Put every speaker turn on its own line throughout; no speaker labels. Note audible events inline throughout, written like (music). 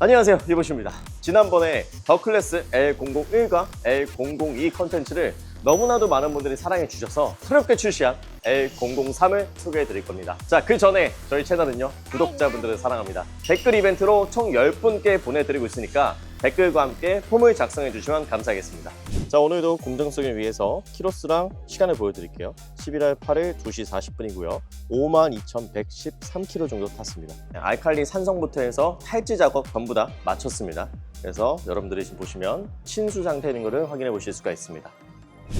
안녕하세요 리보시입니다. 지난번에 더 클래스 L001과 L002 컨텐츠를 너무나도 많은 분들이 사랑해 주셔서 새롭게 출시한 L003을 소개해 드릴 겁니다. 자 그 전에 저희 채널은요 구독자분들을 사랑합니다. 댓글 이벤트로 총 10분께 보내드리고 있으니까 댓글과 함께 폼을 작성해 주시면 감사하겠습니다 자 오늘도 공정성을 위해서 키로수랑 시간을 보여드릴게요. 11월 8일 2시 40분이고요. 52,113km 정도 탔습니다. 알칼리 산성부터 해서 탈지 작업 전부 다 마쳤습니다. 그래서 여러분들이 지금 보시면 친수 상태인 것을 확인해 보실 수가 있습니다.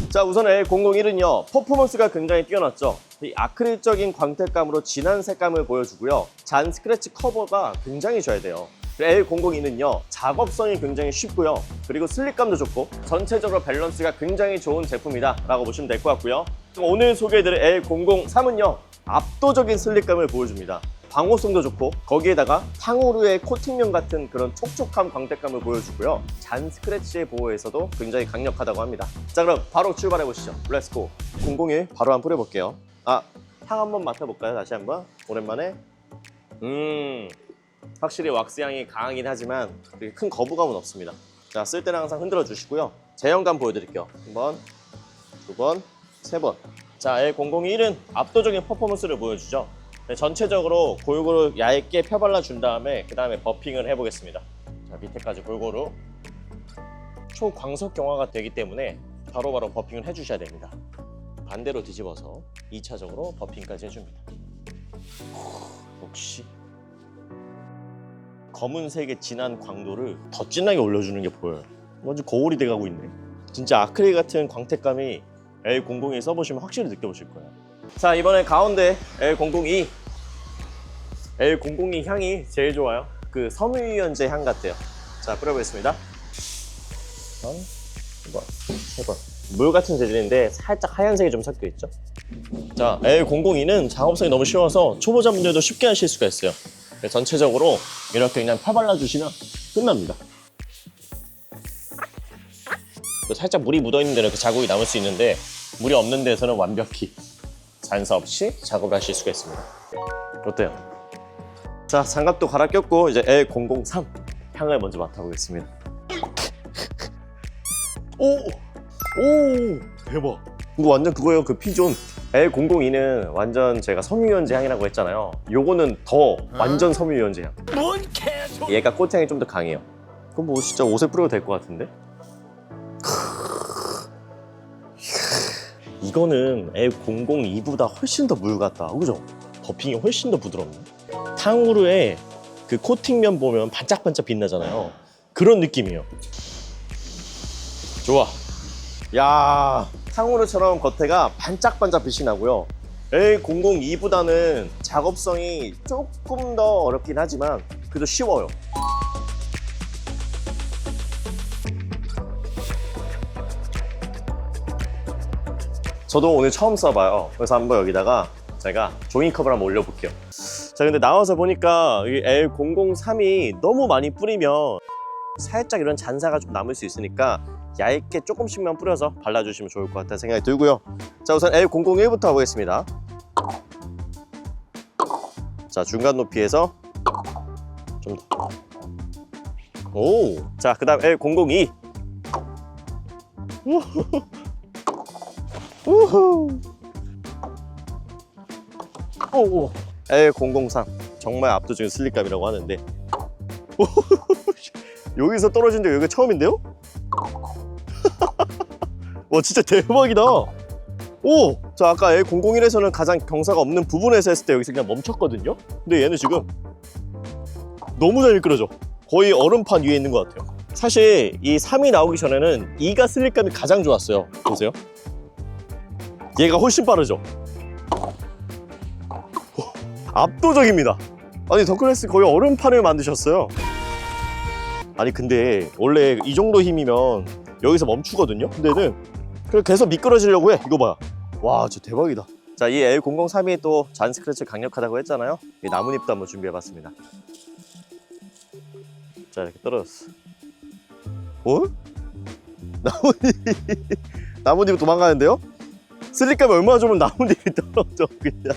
자 우선 L001은요 퍼포먼스가 굉장히 뛰어났죠. 이 아크릴적인 광택감으로 진한 색감을 보여주고요. 잔 스크래치 커버가 굉장히 좋아야 돼요 L002는요 작업성이 굉장히 쉽고요 그리고 슬립감도 좋고 전체적으로 밸런스가 굉장히 좋은 제품이다 라고 보시면 될 것 같고요. 오늘 소개해드릴 L003은요 압도적인 슬립감을 보여줍니다. 방호성도 좋고 거기에다가 탕후루의 코팅면 같은 그런 촉촉한 광택감을 보여주고요. 잔 스크래치의 보호에서도 굉장히 강력하다고 합니다. 자 그럼 바로 출발해 보시죠. 렛츠고 001 바로 한번 뿌려볼게요. 아향 한번 맡아볼까요? 다시 한번? 오랜만에? 음 확실히 왁스 향이 강하긴 하지만 그렇게 큰 거부감은 없습니다. 자 쓸 때는 항상 흔들어 주시고요. 제형감 보여드릴게요. 한번 두 번 세 번 자 L001은 압도적인 퍼포먼스를 보여주죠. 네, 전체적으로 골고루 얇게 펴발라 준 다음에 그 다음에 버핑을 해보겠습니다. 자 밑에까지 골고루. 초광석 경화가 되기 때문에 바로바로 버핑을 해주셔야 됩니다. 반대로 뒤집어서 2차적으로 버핑까지 해줍니다. 역시 검은색의 진한 광도를 더 진하게 올려주는 게 보여요. 완전 거울이 돼가고 있네. 진짜 아크릴 같은 광택감이 L00에 써보시면 확실히 느껴보실 거예요. 자 이번에 가운데 L002 L002 향이 제일 좋아요. 그 섬유유연제 향 같아요. 자 뿌려보겠습니다. 한, 두 번, 세 번 물 같은 재질인데 살짝 하얀색이 좀 섞여 있죠? 자 L002는 작업성이 너무 쉬워서 초보자분들도 쉽게 하실 수가 있어요. 네, 전체적으로 이렇게 그냥 펴발라 주시면 끝납니다 그 살짝 물이 묻어있는 데는 그 자국이 남을 수 있는데 물이 없는 데서는 완벽히 잔사 없이 작업을 하실 수가 있습니다. 어때요? 자, 장갑도 갈아 꼈고 이제 L003 향을 먼저 맡아보겠습니다. 오! 오! 대박! 이거 완전 그거예요. 그 피존. L002는 완전 제가 섬유유연제 향이라고 했잖아요. 요거는 더 완전 섬유유연제 향.
뭔 개소
얘가 꽃향이 좀 더 강해요. 그럼 뭐 진짜 옷에 뿌려도 될 것 같은데? 이거는 L002보다 훨씬 더 물 같다. 그죠? 버핑이 훨씬 더 부드럽네. 탕후루에 그 코팅면 보면 반짝반짝 빛나잖아요. 그런 느낌이에요. 좋아. 야, 탕후루처럼 겉에가 반짝반짝 빛이 나고요. L002보다는 작업성이 조금 더 어렵긴 하지만 그래도 쉬워요. 저도 오늘 처음 써봐요. 그래서 한번 여기다가 제가 종이컵을 한번 올려볼게요. 자, 근데 나와서 보니까 이 L003이 너무 많이 뿌리면 살짝 이런 잔사가 좀 남을 수 있으니까 얇게 조금씩만 뿌려서 발라주시면 좋을 것 같다는 생각이 들고요. 자, 우선 L001부터 보겠습니다. 자, 중간 높이에서 좀 더. 오! 자, 그 다음 L002. 우후. 오. L003 정말 압도적인 슬립감이라고 하는데 (laughs) 여기서 떨어진 데 여기가 처음인데요? 와 진짜 대박이다 오! 자 아까 L001에서는 가장 경사가 없는 부분에서 했을 때 여기서 그냥 멈췄거든요 근데 얘는 지금 너무 잘 미끄러져 거의 얼음판 위에 있는 것 같아요 사실 이 3이 나오기 전에는 2가 슬립감이 가장 좋았어요 보세요 얘가 훨씬 빠르죠? 압도적입니다. 아니 더클래스 거의 얼음판을 만드셨어요. 아니 근데 원래 이 정도 힘이면 여기서 멈추거든요. 근데는 그냥 계속 미끄러지려고 해. 이거 봐. 와 진짜 대박이다. 자, 이 L003이 또 잔 스크래치 강력하다고 했잖아요. 이 나뭇잎도 한번 준비해봤습니다. 자 이렇게 떨어졌어. 어? (laughs) 나뭇잎 나뭇잎 도망가는데요? 슬립감이 얼마나 좋으면 나뭇잎이 떨어져 그냥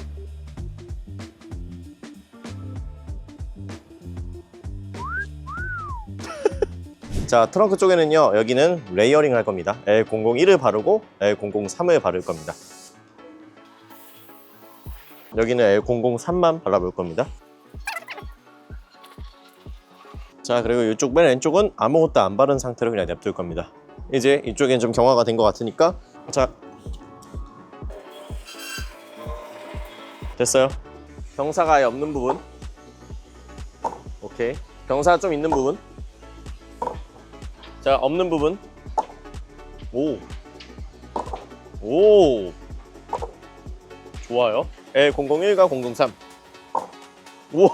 자 트렁크 쪽에는요 여기는 레이어링 할 겁니다. L001을 바르고 L003을 바를 겁니다. 여기는 L003만 발라볼 겁니다. 자 그리고 이쪽 맨 왼쪽은 아무것도 안 바른 상태로 그냥 냅둘 겁니다. 이제 이쪽엔 좀 경화가 된 것 같으니까. 자. 됐어요. 경사가 아예 없는 부분. 오케이. 경사가 좀 있는 부분 자 없는 부분 오 오. 좋아요. L001과 003. 오.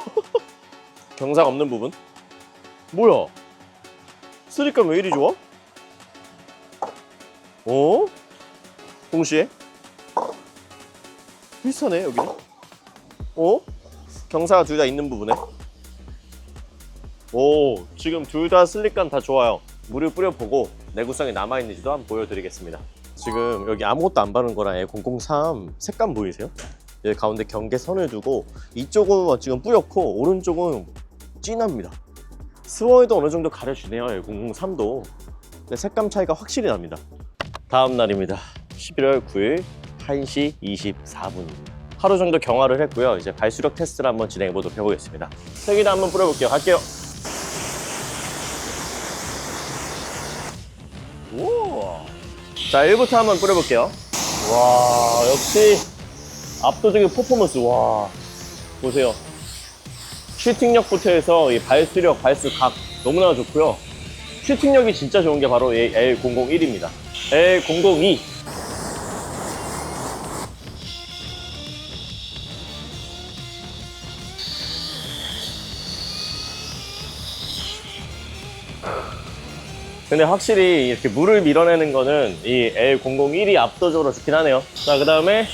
(laughs) 경사가 없는 부분. 뭐야? 쓰리감 왜 이리 좋아? 어? 동시에? 비슷하네 여기는. 어? 경사가 둘 다 있는 부분에. 오, 지금 둘 다 슬립감 다 좋아요. 물을 뿌려보고 내구성이 남아있는지도 한번 보여드리겠습니다. 지금 여기 아무것도 안 바른 거랑 E003 색감 보이세요? 여기 가운데 경계선을 두고 이쪽은 지금 뿌옇고 오른쪽은 진합니다. 스워에도 어느 정도 가려주네요. E003도. 근데 색감 차이가 확실히 납니다. 다음 날입니다. 11월 9일 1시 24분입니다. 하루 정도 경화를 했고요. 이제 발수력 테스트를 한번 진행해 보도록 해보겠습니다. 색이나 한번 뿌려볼게요. 갈게요. 자, 1부터 한번 뿌려볼게요. 와, 역시 압도적인 퍼포먼스. 와, 보세요. 슈팅력부터 해서 이 발수력, 발수 각 너무나 좋고요. 슈팅력이 진짜 좋은 게 바로 이 L001입니다. L002. 근데 확실히 이렇게 물을 밀어내는 거는 이 L001이 압도적으로 좋긴 하네요. 자, 그 다음에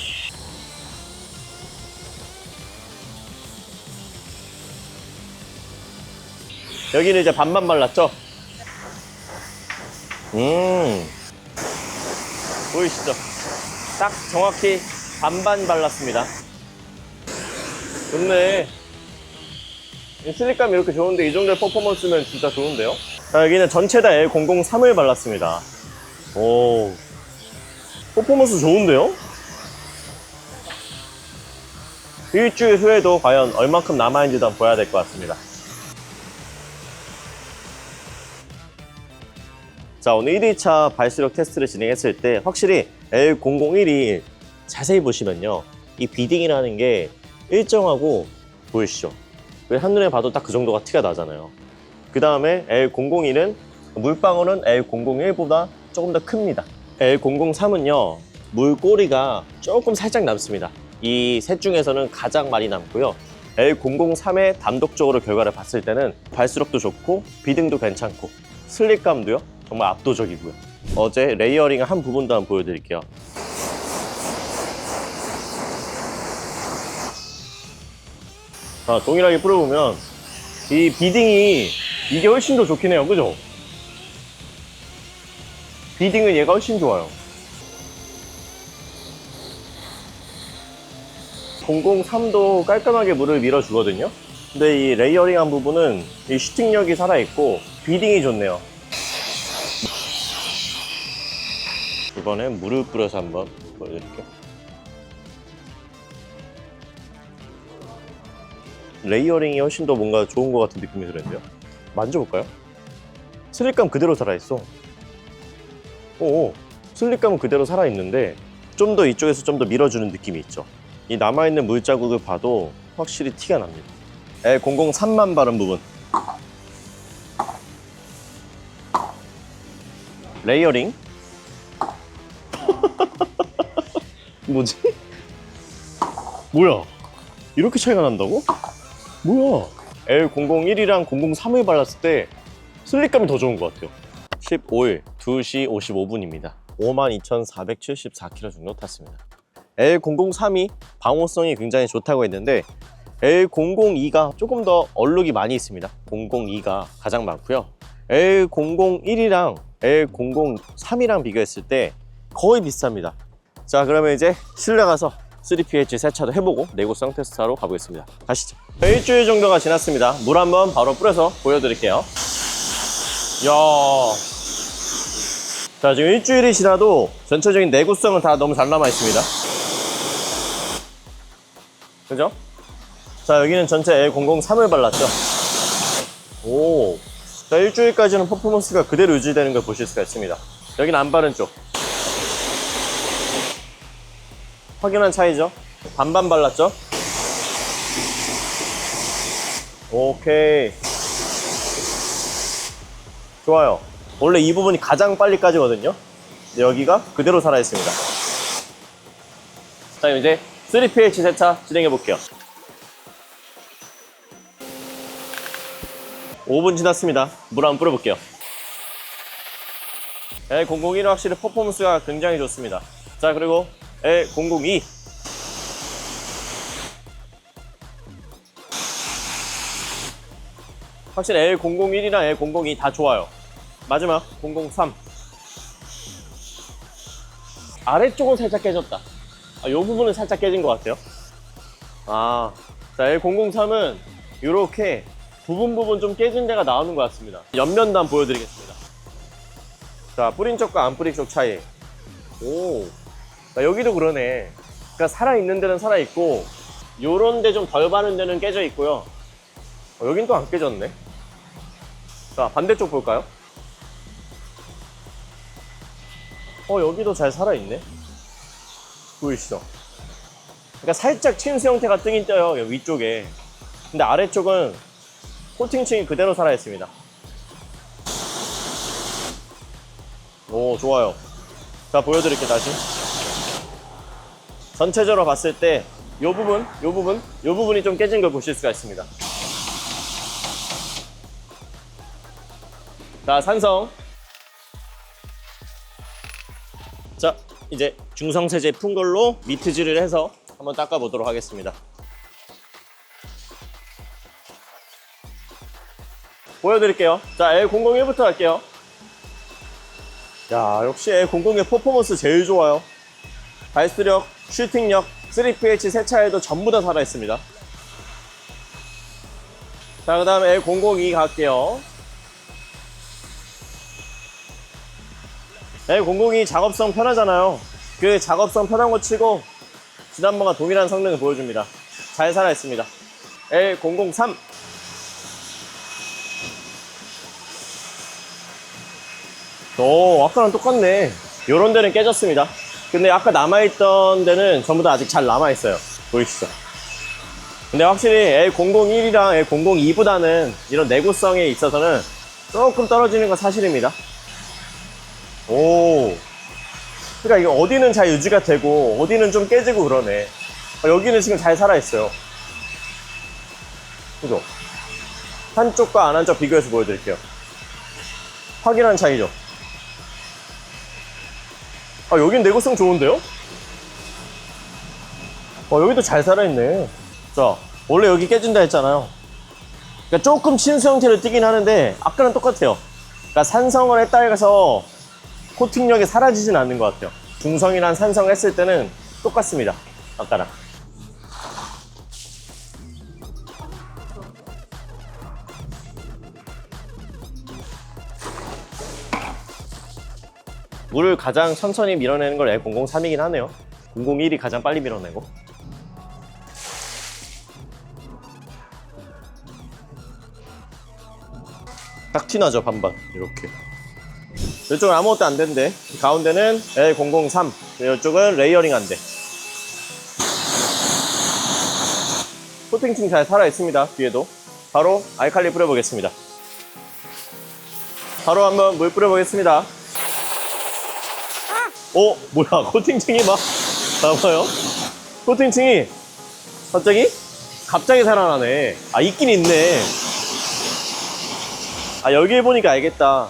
여기는 이제 반만 발랐죠? 음. 보이시죠? 딱 정확히 반반 발랐습니다. 좋네. 이 슬립감 이렇게 좋은데 이 정도의 퍼포먼스면 진짜 좋은데요? 자, 여기는 전체 다 L003을 발랐습니다. 오. 퍼포먼스 좋은데요? 일주일 후에도 과연 얼마큼 남아있는지도 한번 봐야 될 것 같습니다. 자, 오늘 1일차 발수력 테스트를 진행했을 때 확실히 L001이 자세히 보시면요. 이 비딩이라는 게 일정하고 보이시죠? 왜 한눈에 봐도 딱 그 정도가 티가 나잖아요. 그 다음에 L001은 물방울은 L001보다 조금 더 큽니다. L003은요, 물꼬리가 조금 살짝 남습니다. 이 셋 중에서는 가장 많이 남고요. L003의 단독적으로 결과를 봤을 때는 발수력도 좋고, 비등도 괜찮고, 슬립감도요, 정말 압도적이고요. 어제 레이어링 한 부분도 한번 보여드릴게요. 자, 동일하게 뿌려보면 이 비딩이 이게 훨씬 더 좋긴 해요. 그죠? 비딩은 얘가 훨씬 좋아요. 003도 깔끔하게 물을 밀어주거든요. 근데 이 레이어링한 부분은 이 슈팅력이 살아있고 비딩이 좋네요. 이번엔 물을 뿌려서 한번 보여드릴게요. 레이어링이 훨씬 더 뭔가 좋은 것 같은 느낌이 드는데요. 만져볼까요? 슬립감 그대로 살아있어. 오, 슬립감은 그대로 살아있는데 좀 더 이쪽에서 좀 더 밀어주는 느낌이 있죠. 이 남아있는 물자국을 봐도 확실히 티가 납니다. L003만 바른 부분. 레이어링. (laughs) 뭐지? 뭐야? 이렇게 차이가 난다고? 뭐야? L001이랑 003을 발랐을 때 슬립감이 더 좋은 것 같아요. 15일 2시 55분입니다. 52,474km 정도 탔습니다. L003이 방호성이 굉장히 좋다고 했는데 L002가 조금 더 얼룩이 많이 있습니다. 002가 가장 많고요. L001이랑 L003이랑 비교했을 때 거의 비슷합니다. 자 그러면 이제 실내 가서 3pH 세차도 해보고 내구성 테스트하러 가보겠습니다. 가시죠. 일주일 정도가 지났습니다. 물 한번 바로 뿌려서 보여드릴게요. 야. 자, 지금 일주일이 지나도 전체적인 내구성은 다 너무 잘 남아 있습니다. 그죠? 자, 여기는 전체 L003을 발랐죠. 오. 자, 일주일까지는 퍼포먼스가 그대로 유지되는 걸 보실 수가 있습니다. 여기는 안 바른 쪽. 확연한 차이죠? 반반 발랐죠? 오케이. 좋아요. 원래 이 부분이 가장 빨리 까지거든요. 여기가 그대로 살아있습니다. 자, 이제 3pH 세차 진행해 볼게요. 5분 지났습니다. 물 한번 뿌려볼게요. L001은 확실히 퍼포먼스가 굉장히 좋습니다. 자, 그리고 L002. 확실히 L001이랑 L002 다 좋아요. 마지막 003. 아래쪽은 살짝 깨졌다. 아, 요 부분은 살짝 깨진 것 같아요. 아, 자, L003은 이렇게 부분 부분 좀 깨진 데가 나오는 것 같습니다. 옆면단 보여드리겠습니다. 자, 뿌린 쪽과 안 뿌린 쪽 차이. 오, 자, 여기도 그러네. 그러니까 살아있는 데는 살아있고, 요런 데 좀 덜 바른 데는 깨져 있고요. 어, 여긴 또 안 깨졌네. 자, 반대쪽 볼까요? 어, 여기도 잘 살아있네. 보이시죠? 그러니까 살짝 침수 형태가 뜨긴 떠요, 여기 위쪽에. 근데 아래쪽은 코팅층이 그대로 살아있습니다. 오, 좋아요. 자, 보여드릴게요, 다시. 전체적으로 봤을 때, 요 부분, 요 부분, 요 부분이 좀 깨진 걸 보실 수가 있습니다. 자, 산성. 자, 이제 중성세제 푼 걸로 미트질을 해서 한번 닦아보도록 하겠습니다. 보여드릴게요. 자, L001부터 할게요. 야, 역시 L001 퍼포먼스 제일 좋아요. 발수력, 슈팅력, 3pH 세차에도 전부 다 살아있습니다. 자, 그 다음에 L002 갈게요. L002 작업성 편하잖아요. 그 작업성 편한 거 치고 지난번과 동일한 성능을 보여줍니다. 잘 살아있습니다. L003 오, 아까랑 똑같네. 요런 데는 깨졌습니다. 근데 아까 남아있던 데는 전부 다 아직 잘 남아있어요. 보이시죠? 근데 확실히 L001이랑 L002보다는 이런 내구성에 있어서는 조금 떨어지는 건 사실입니다. 오. 그러니까 이게 어디는 잘 유지가 되고 어디는 좀 깨지고 그러네. 아, 여기는 지금 잘 살아있어요. 그죠? 한쪽과 안 한쪽 비교해서 보여드릴게요. 확연한 차이죠? 아, 여긴 내구성 좋은데요? 어, 여기도 잘 살아있네. 자, 원래 여기 깨진다 했잖아요. 그러니까 조금 친수 형태를 띠긴 하는데, 아까랑 똑같아요. 그러니까 산성을 했다 해서 코팅력이 사라지진 않는 것 같아요. 중성이랑 산성 했을 때는 똑같습니다. 아까랑. 물을 가장 천천히 밀어내는 걸 L003이긴 하네요. 001이 가장 빨리 밀어내고. 딱 티나죠, 반반. 이렇게. 이쪽은 아무것도 안 된대. 가운데는 L003. 이쪽은 레이어링 안 돼. 코팅층 잘 살아있습니다. 뒤에도. 바로 알칼리 뿌려보겠습니다. 바로 한번 물 뿌려보겠습니다. 어? 뭐야? (laughs) 코팅층이 막 나와요? 코팅층이 갑자기? 갑자기 살아나네. 아, 있긴 있네. 아, 여기 보니까 알겠다.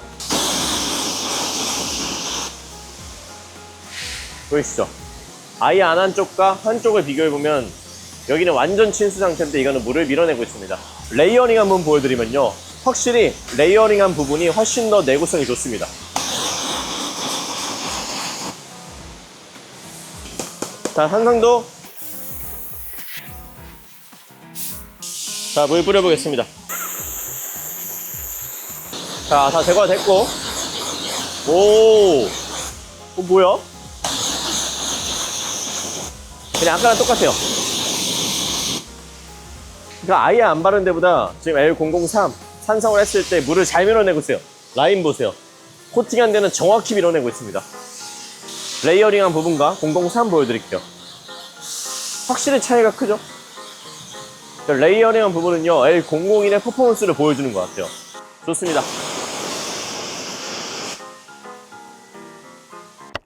보이시죠? 아예 안 한 쪽과 한 쪽을 비교해보면 여기는 완전 친수 상태인데 이거는 물을 밀어내고 있습니다. 레이어링 한번 보여드리면요. 확실히 레이어링한 부분이 훨씬 더 내구성이 좋습니다. 자, 한상도. 자, 물 뿌려보겠습니다. 자, 다 제거가 됐고. 오, 어, 뭐야? 그냥 아까랑 똑같아요. 그러니까 아예 안 바른 데보다 지금 L003 산성을 했을 때 물을 잘 밀어내고 있어요. 라인 보세요. 코팅한 데는 정확히 밀어내고 있습니다. 레이어링한 부분과 003 보여드릴게요. 확실히 차이가 크죠? 그러니까 레이어링한 부분은요, L001의 퍼포먼스를 보여주는 것 같아요. 좋습니다.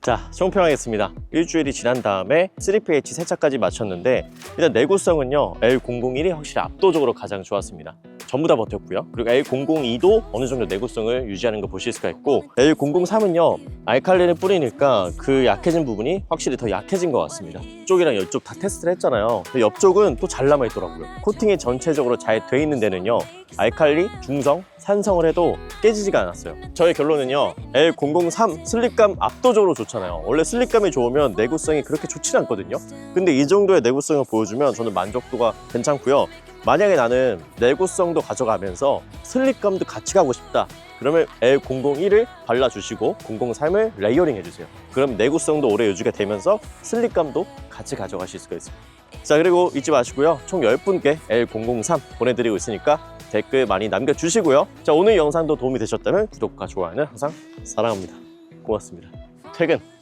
자, 총평하겠습니다. 일주일이 지난 다음에 3pH 세차까지 마쳤는데 일단 내구성은요, L001이 확실히 압도적으로 가장 좋았습니다. 전부 다 버텼고요. 그리고 L002도 어느 정도 내구성을 유지하는 거 보실 수가 있고 L003은요, 알칼리를 뿌리니까 그 약해진 부분이 확실히 더 약해진 것 같습니다. 이쪽이랑 이쪽 다 테스트를 했잖아요. 근데 옆쪽은 또 잘 남아있더라고요. 코팅이 전체적으로 잘 돼 있는 데는요, 알칼리, 중성, 산성을 해도 깨지지가 않았어요. 저의 결론은요, L003 슬립감 압도적으로 좋잖아요. 원래 슬립감이 좋으면 내구성이 그렇게 좋지 않거든요. 근데 이 정도의 내구성을 보여주면 저는 만족도가 괜찮고요. 만약에 나는 내구성도 가져가면서 슬립감도 같이 가고 싶다. 그러면 L001을 발라주시고 003을 레이어링 해주세요. 그럼 내구성도 오래 유지가 되면서 슬립감도 같이 가져가실 수가 있습니다. 자 그리고 잊지 마시고요. 총 10분께 L003 보내드리고 있으니까 댓글 많이 남겨주시고요. 자 오늘 영상도 도움이 되셨다면 구독과 좋아요는 항상 사랑합니다. 고맙습니다. 퇴근!